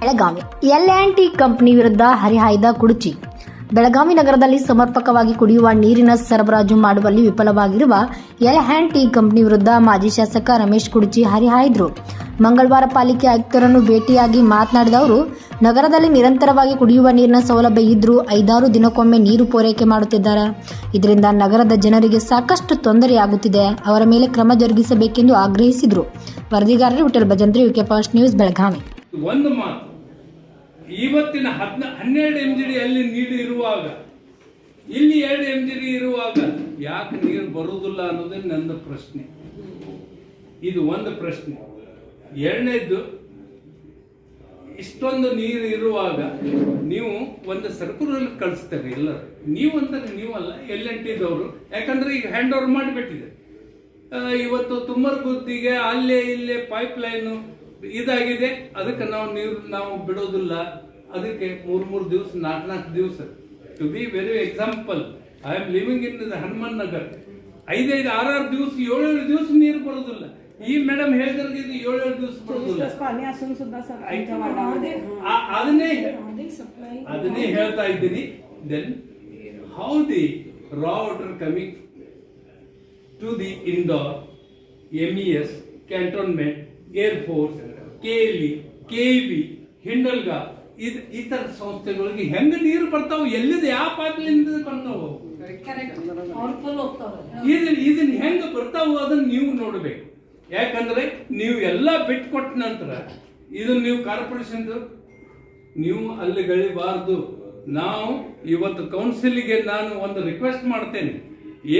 Belagavi. L and T company ವಿರುದ್ಧ ಹರಿಹಾಯ್ದ ಕುಡುಚಿ. ಬೆಳಗಾವಿ ನಗರದಲ್ಲಿ ಸಮರ್ಪಕವಾಗಿ ಕುಡಿಯುವ ನೀರಿನ ಸರಬರಾಜು ಮಾಡುವಲ್ಲಿ ವಿಫಲವಾಗಿರುವ ಎಲ್ ಹ್ಯಾಂಡ್ ಟಿ ಕಂಪನಿ ವಿರುದ್ಧ ಮಾಜಿ ಶಾಸಕ ರಮೇಶ್ ಕುಡುಚಿ ಹರಿಹಾಯ್ದರು. ಮಂಗಳವಾರ ಪಾಲಿಕೆ ಆಯುಕ್ತರನ್ನು ಭೇಟಿಯಾಗಿ ಮಾತನಾಡಿದ ಅವರು, ನಗರದಲ್ಲಿ ನಿರಂತರವಾಗಿ ಕುಡಿಯುವ ನೀರಿನ ಸೌಲಭ್ಯ ಇದ್ದರೂ ಐದಾರು ದಿನಕ್ಕೊಮ್ಮೆ ನೀರು ಪೂರೈಕೆ ಮಾಡುತ್ತಿದ್ದಾರೆ. ಇದರಿಂದ ನಗರದ ಜನರಿಗೆ ಸಾಕಷ್ಟು ತೊಂದರೆಯಾಗುತ್ತಿದೆ. ಅವರ ಮೇಲೆ ಕ್ರಮ ಜರುಗಿಸಬೇಕೆಂದು ಆಗ್ರಹಿಸಿದರು. ವರದಿಗಾರರು Vittal Bhajantri, UK fast news, Belagavi. ಇವತ್ತಿನ ಹದ್ನ, ಹನ್ನೆರಡು ಎಂ ಜಿ ಡಿ ಅಲ್ಲಿ ನೀರು ಇರುವಾಗ, ಇಲ್ಲಿ ಎರಡು ಎಂ ಜಿ ಡಿ ಇರುವಾಗ ಯಾಕೆ ನೀರು ಬರುವುದಿಲ್ಲ ಅನ್ನೋದೇ ನನ್ನ ಪ್ರಶ್ನೆ. ಇದು ಒಂದು ಪ್ರಶ್ನೆ. ಎರಡನೇದ್ದು ಇಷ್ಟೊಂದು ನೀರು ಇರುವಾಗ ನೀವು ಒಂದು ಸರ್ಕುಲರ್ ಕಳಿಸ್ತಾರೆ ಎಲ್ಲರೂ. ನೀವು ಅಂತಾರೆ ನೀವಲ್ಲ ಎಲ್ ಎನ್ ಟಿದವರು. ಯಾಕಂದ್ರೆ ಈಗ ಹ್ಯಾಂಡ್ ಓವರ್ ಮಾಡಿಬಿಟ್ಟಿದೆ. ಇವತ್ತು ಇವತ್ತು ತುಮರ್ಗುದ್ದಿಗೆ ಅಲ್ಲೇ ಇಲ್ಲೇ ಪೈಪ್ ಲೈನು ಇದಾಗಿದೆ ಅದಕ್ಕೆ ನಾವು ನೀರು ನಾವು ಬಿಡೋದಿಲ್ಲ. ಅದಕ್ಕೆ ಮೂರು ಮೂರು ದಿವಸ ನಾಲ್ಕು ನಾಲ್ಕು ದಿವಸ. To be very example I am living in Hanuman Nagar ಐದೈದು ಆರಾರು ದಿವಸ ಏಳೇಳು ದಿವಸ ನೀರು ಬರೋದಿಲ್ಲ. ಈ ಮೇಡಮ್ ಹೇಳಿದ್ರೆ ಇದು ಏಳೇಳು ದಿವಸ ಬರೋದಿಲ್ಲ. ಅದನ್ನೇ ಅದನ್ನೇ ಹೇಳ್ತಾ ಇದ್ದೀನಿ. Then how the raw water coming to the indoor M E S cantonment air force K L K B Hindalga ಇದು ಈ ಥರ ಸಂಸ್ಥೆಗಳಿಗೆ ಹೆಂಗ ನೀರು ಬರ್ತಾವ ಎಲ್ಲಿದ ಯಾವ ಪಾತ್ಲಿಂದ ಬರ್ತಾವ ಇದನ್ನ ಇದನ್ನ ಹೆಂಗ ಬರ್ತಾವ ಅದನ್ನ ನೀವು ನೋಡ್ಬೇಕು. ಯಾಕಂದ್ರೆ ನೀವು ಎಲ್ಲ ಬಿಟ್ಕೊಟ್ಟ ನಂತರ ಇದನ್ನ ನೀವು ಕಾರ್ಪೊರೇಷನ್ ನೀವು ಅಲ್ಲಿ ಗಳಿಬಾರ್ದು. ನಾವು ಇವತ್ತು ಕೌನ್ಸಿಲ್ಗೆ ನಾನು ಒಂದು ರಿಕ್ವೆಸ್ಟ್ ಮಾಡ್ತೇನೆ.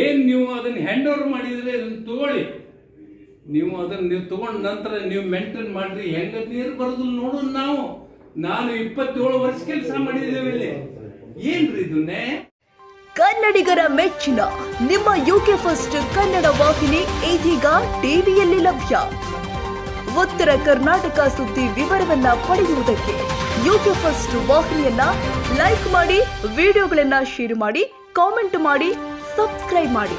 ಏನ್ ನೀವು ಅದನ್ನ ಹ್ಯಾಂಡ್ ಓವರ್ ಮಾಡಿದ್ರೆ ಅದನ್ನ ತಗೊಳ್ಳಿ ನೀವು ಅದನ್ನ ನೀವು ತಗೊಂಡ ನಂತರ ನೀವು ಮೇಂಟೈನ್ ಮಾಡ್ರಿ. ಹೆಂಗ ನೀರು ಬರೋದು ನೋಡೋಣ ನಾವು. ನಾನು ಇಪ್ಪತ್ತೇಳು ವರ್ಷ ಕೆಲಸ ಮಾಡಿದ್ದೇವೆ ಇಲ್ಲಿ. ಏನ್ರಿ ಇದನ್ನೇ ಕನ್ನಡಿಗರ ಮೆಚ್ಚಿನ ನಿಮ್ಮ ಯುಕೆ ಫಸ್ಟ್ ಕನ್ನಡ ವಾಹಿನಿ ಇದೀಗ ಟಿವಿಯಲ್ಲಿ ಲಭ್ಯ. ಉತ್ತರ ಕರ್ನಾಟಕ ಸುದ್ದಿ ವಿವರವನ್ನ ಪಡೆಯುವುದಕ್ಕೆ ಯುಕೆ ಫಸ್ಟ್ ವಾಹಿನಿಯನ್ನ ಲೈಕ್ ಮಾಡಿ ವಿಡಿಯೋಗಳನ್ನ ಶೇರ್ ಮಾಡಿ ಕಾಮೆಂಟ್ ಮಾಡಿ ಸಬ್ಸ್ಕ್ರೈಬ್ ಮಾಡಿ.